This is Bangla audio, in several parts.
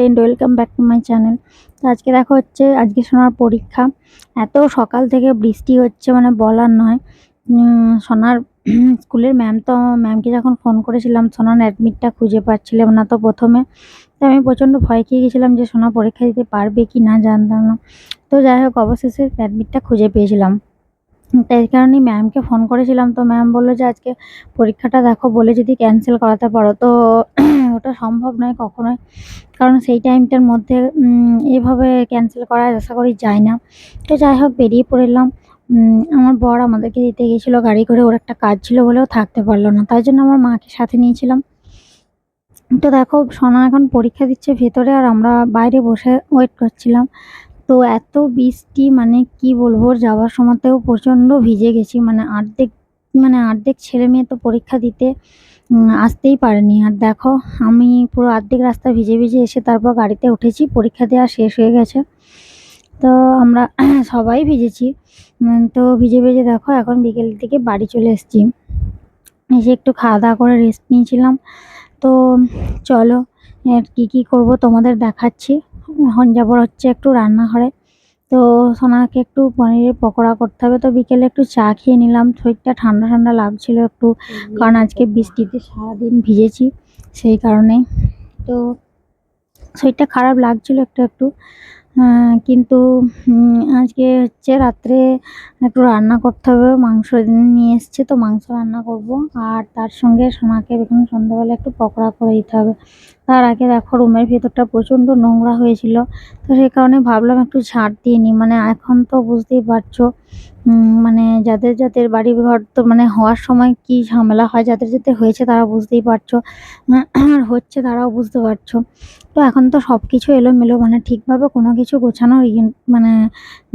Friend welcome back to my channel তো আজকে দেখো হচ্ছে, আজকে সোনার পরীক্ষা। এত সকাল থেকে বৃষ্টি হচ্ছে মানে বলার নয়। সোনার স্কুলের ম্যাম তো ম্যামকে যখন ফোন করেছিলাম, সোনার অ্যাডমিটটা খুঁজে পাচ্ছিলাম না তো প্রথমে। তো আমি প্রচণ্ড ভয় খেয়ে গেছিলাম যে সোনা পরীক্ষা দিতে পারবে কি না, জানতাম না। তো যাই হোক, অবশেষে অ্যাডমিটটা খুঁজে পেয়েছিলাম। তাই কারণেই ম্যামকে ফোন করেছিলাম। তো ম্যাম বলল যে, আজকে পরীক্ষাটা দেখো, বলে যদি ক্যান্সেল করাতে পারো। তো ওটা সম্ভব নয় কখনোই। কারণ সেই টাইমটার মধ্যে এভাবে ক্যান্সেল করা আশা করি যায় না। তো যাই হোক, বেরিয়ে পড়লাম। আমার বর আমাদেরকে দিতে গেছিল গাড়ি করে। ওর একটা কাজ ছিল বলেও থাকতে পারল না। তাই জন্য আমার মাকে সাথে নিয়েছিলাম। তো দেখো, সোনা এখন পরীক্ষা দিচ্ছে ভেতরে আর আমরা বাইরে বসে ওয়েট করছিলাম। তো এত বৃষ্টি মানে কি বলব, যাওয়ার সময়তেও প্রচণ্ড ভিজে গেছি। মানে আর্ধেক মানে আর্ধেক ছেলে মেয়ে তো পরীক্ষা দিতে আসতেই পারেনি। আর দেখো, আমি পুরো অর্ধেক রাস্তা ভিজে ভিজে এসে তারপর গাড়িতে উঠেছি। পরীক্ষা দেওয়া শেষ হয়ে গেছে। তো আমরা সবাই ভিজেছি। তো ভিজে ভিজে দেখো, এখন বিকেলের দিকে বাড়ি চলে এসেছি। এসে একটু খাওয়া দাওয়া করে রেস্ট নিয়েছিলাম। তো চলো, এর কী কী করব তোমাদের দেখাচ্ছি। এখন যাব হচ্ছে একটু রান্নাঘরে। তো সোনাকে একটু পনিরের পকোড়া করতে হবে। তো বিকেলে একটু চা খেয়ে নিলাম। শরীরটা ঠান্ডা ঠান্ডা লাগছিল একটু কারণ আজকে বৃষ্টিতে সারাদিন ভিজেছি সেই কারণেই তো শরীরটা খারাপ লাগছিল একটু একটু। কিন্তু আজকে হচ্ছে রাত্রে একটু রান্না করতে হবে। মাংস নিয়ে এসছে তো মাংস রান্না করব। আর তার সঙ্গে সোনাকে এখন সন্ধ্যাবেলা একটু পকোড়া করে দিতে হবে। তার আগে দেখো রুমের ভেতরটা প্রচণ্ড নোংরা হয়েছিল। তো সেই কারণে ভাবলাম একটু ঝাড় দিয়ে নিই। মানে এখন তো বুঝতেই পারছ মানে যাদের যাদের বাড়ি ঘর তো মানে হওয়ার সময় কি ঝামেলা হয়, যাদের যাদের হয়েছে তারা বুঝতেই পারছ। আর হচ্ছে তারাও বুঝতে পারছ। তো এখন তো সব কিছু এলোমেলো মানে ঠিকভাবে কোনো কিছু গোছানোর ইয়ে- মানে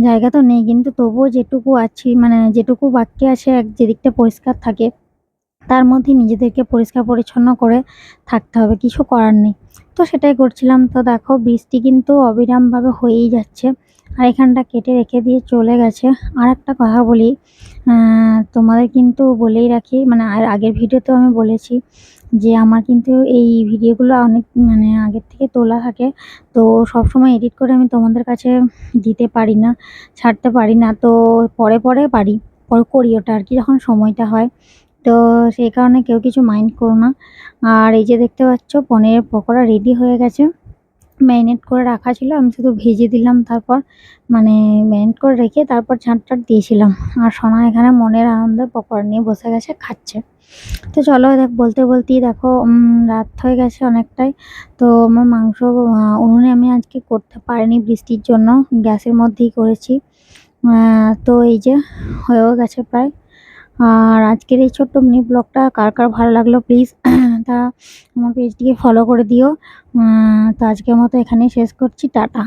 জায়গা তো নেই। কিন্তু তবুও যেটুকু আছি মানে যেটুকু বাকি আছে, এক যেদিকটা পরিষ্কার থাকে তার মধ্যে নিজেদেরকে পরিষ্কার পরিচ্ছন্ন করে থাকতে হবে, কিছু করার নেই। তো সেটাই করছিলাম। তো দেখো, বৃষ্টি কিন্তু অবিরামভাবে হয়েই যাচ্ছে। আর এখানটা কেটে রেখে দিয়ে চলে গেছে। আর একটা কথা বলি তোমাদের কিন্তু বলেই রাখি মানে আর আগের ভিডিওতেও আমি বলেছি যে আমার কিন্তু এই ভিডিওগুলো অনেক মানে আগের থেকে তোলা থাকে। তো সব সময় এডিট করে আমি তোমাদের কাছে দিতে পারি না, ছাড়তে পারি না। তো পরে পরে পারি, পরে করি ওটা আর কি, যখন সময়টা হয়। তো সেই কারণে কেউ কিছু মাইন্ড করো না। আর এই যে দেখতে পাচ্ছ, পনিরের পকোড়া রেডি হয়ে গেছে। ম্যারিনেট করে রাখা ছিল, আমি শুধু ভেজে দিলাম তারপর মানে ম্যারিনেট করে রেখে তারপর ঝাঁট টাট দিয়েছিলাম। আর সোনা এখানে মনের আনন্দে পকোড়া নিয়ে বসে গেছে, খাচ্ছে। তো চলো দেখ, বলতে বলতেই দেখো রাত হয়ে গেছে অনেকটাই। তো আমার মাংস উনুনে আমি আজকে করতে পারিনি বৃষ্টির জন্য, গ্যাসের মধ্যেই করেছি। তো এই যে হয়েও গেছে প্রায়। আর আজকের এই ছোট্ট মিনি ব্লগটা কার কার ভালো লাগল প্লিজ তা আমার পেজটিকে ফলো করে দিও। তো আজকের মতো এখানেই শেষ করছি, টাটা।